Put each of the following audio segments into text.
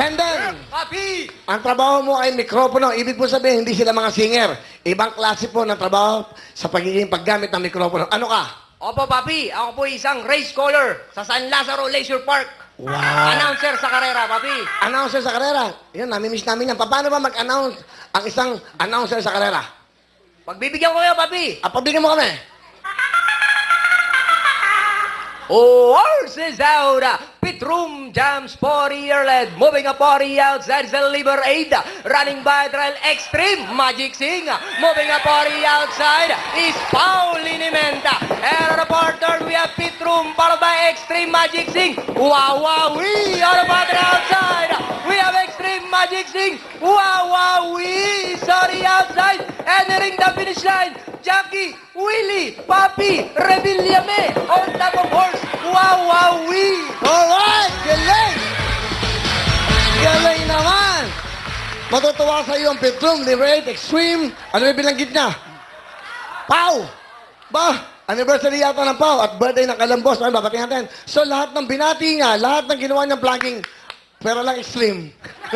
Tenden! Papi! Ang trabaho mo ay mikropono. Ibig po sabihin, hindi sila mga singer. Ibang klase po ng trabaho sa pagiging paggamit ng mikropono. Ano ka? Opo, Papi. Ako po isang race caller sa San Lazaro Leisure Park. Wow! Announcer sa karera, Papi. Announcer sa karera. Yan, namimiss namin yan. Paano ba mag-announce ang isang announcer sa karera? Pagbibigyan ko kayo, Papi. Ah, pabigyan mo kami. Oh, horses out. Pit room jams 40 year lead. Moving a party outside the liver aid. Running by trail extreme. Magic sing. Moving a party outside is Paul Linimenta. And reporter, we have pit room followed by extreme magic sing. Wow, wow, we are about outside. We have extreme magic sing. Wow, wow, we sorry outside. Entering the finish line. Jackie, Willie, Papi, Revillame, on top of horse. We. Alright! Galing! Galing naman! Matutuwa sa iyo ang Petrum, Liberate, Extreme. Ano yung binanggit niya? Pau! Ba? Anniversary yata ng Pau at birthday ng Kalambos. Ano, babatiin natin. So, lahat ng binati niya, lahat ng ginawa niyang vlogging, pero lang extreme.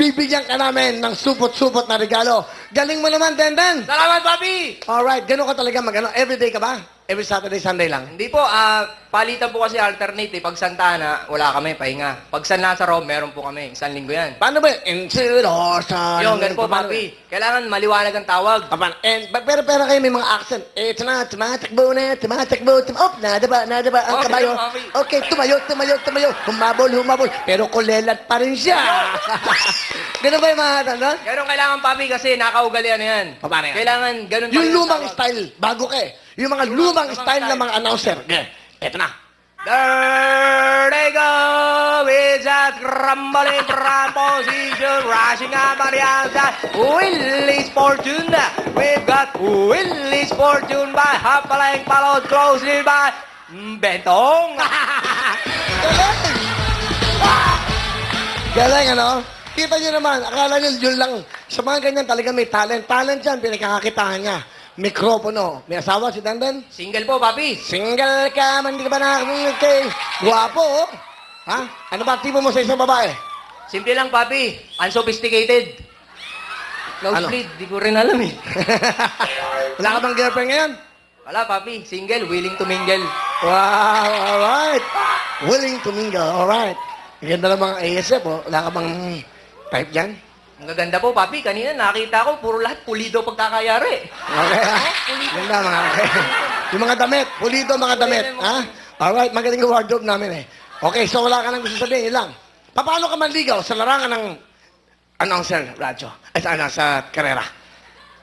Bibigyan ka namin ng supot-supot na regalo. Galing mo naman, Denden. Salamat, Papi. Alright, gano'n ka talaga mag-ano? Everyday ka ba? Every Saturday, Sunday lang? Hindi po, ah, palitan po kasi alternate eh. Pag Santa Ana, wala kami, pahinga. Pag San Lazaro, meron po kami. Isang linggo yan. Paano ba? Insirosa. Yung, ganun po, Papi. Kailangan maliwanag ang tawag. Papan, and, ba- pero, pero kayo may mga accent. Eh, na, tumatakbo na, tumatakbo, tum oh, nadaba, nadaba ang Okay, kabayo. Papi. Okay, tumayo, tumayo, tumayo. Humabol, humabol. Pero kulelat pa rin siya. ganun ba yung mga tanong? Ganun kailangan, Papi, kasi nakaugalian na yan. Paano yan? Kailangan ganun Yung pa rin lumang tawag. style, bago ka eh. Yung mga lumang, style ng mga announcer. Okay, eto na. There they go, with that crumbling proposition, rushing up on the outside. Willie's Fortune, we've got Willie's Fortune by Hapalang, followed closely by Bentong. Galing, ano? Kita nyo naman, akala nyo yun lang. Sa mga ganyan talaga may talent. Talent yan, pinagkakakitaan niya. Mikropono. May asawa si Dandan? Single po, Papi. Single ka, man, di ka ba nakakulit kay... Guwapo, oh. Ha? Ano ba tipo mo sa isang babae? Simple lang, Papi. Unsophisticated. Ano? Nosebleed, di ko rin alam eh. Wala ka bang girlfriend ngayon? Wala, Papi. Single, willing to mingle. Wow, alright. Willing to mingle, alright. Ang ganda ng mga ASF, oh. Wala ka bang type dyan? Ang gaganda po, Papi. Kanina nakita ko, puro lahat pulido pagkakayari. Okay, ha? Ganda, mga Yung mga damit, pulido mga damit, ha? Alright, magaling yung wardrobe namin, eh. Okay, so wala ka nang gusto sabihin, yun lang. Paano ka manligaw sa larangan ng announcer, radyo? Ay, sa, ano, sa karera.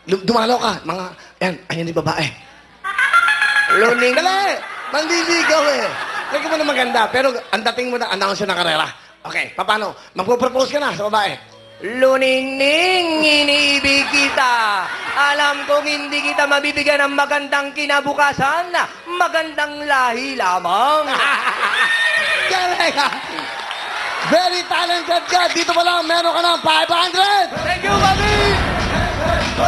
Dumalaw ka, mga, yan, ayan yung babae. Luning. Dali! Manliligaw eh. Lagi mo na maganda, pero ang dating mo na announcer ng karera. Okay, paano? Magpo-propose ka na sa babae. Luningning, inibig kita. Alam kong hindi kita mabibigyan ng magandang kinabukasan. Magandang lahi lamang. Galing ha? Very talented ka. Dito pa lang, meron ka ng 500! Thank you, Papi!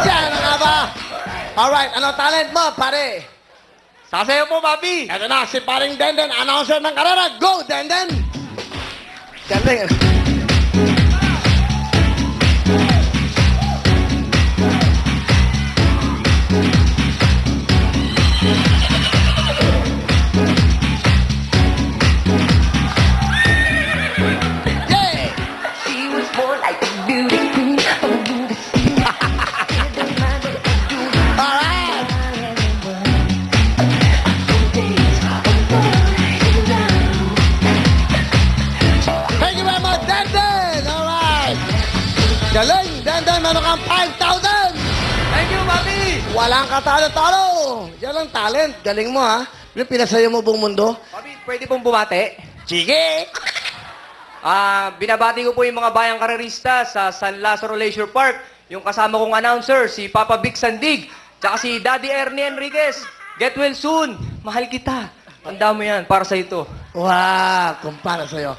Yan na nga ba? Alright, ano talent mo, pare? Sasayo po, Papi! Ito na, si paring Denden, announcer ng karera. Go, Denden! Galing. Galing! Denden, meron kang 5,000! Thank you, Papi! Walang katalo-talo! Yan ang talent. Galing mo, ha? Yung pinasaya mo buong mundo. Papi, pwede pong bumate? Sige! Ah, binabati ko po yung mga bayang karerista sa San Lazaro Leisure Park. Yung kasama kong announcer, si Papa Vic Sandig. Tsaka si Daddy Ernie Enriquez. Get well soon. Mahal kita. Tanda mo yan, para sa ito. Wow! Kumpara sa'yo.